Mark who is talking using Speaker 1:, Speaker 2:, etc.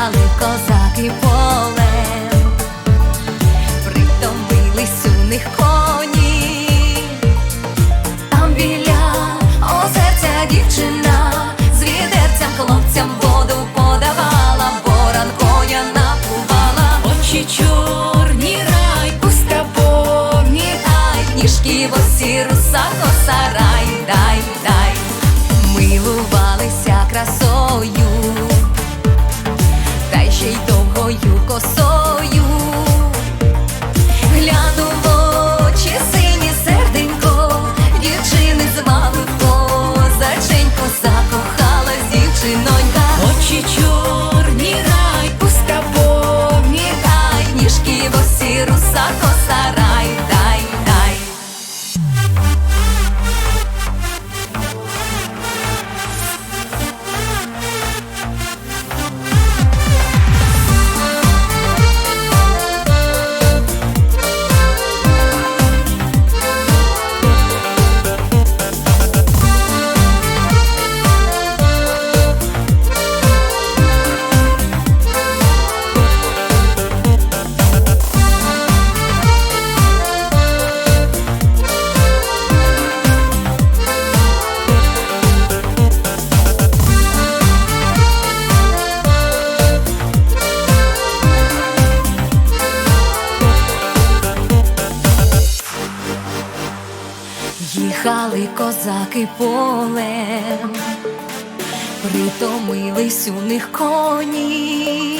Speaker 1: Панували козаки полем, притомились у них коні, там біля озерця дівчина, з відерцям хлопцям воду подавала, боран коня напувала, очі
Speaker 2: чорні
Speaker 1: рай, пуста повні ай, ніжки босі, руса коса рай, дай, дай. Дівчини звали Їхали козаки полем, притомились у них коні,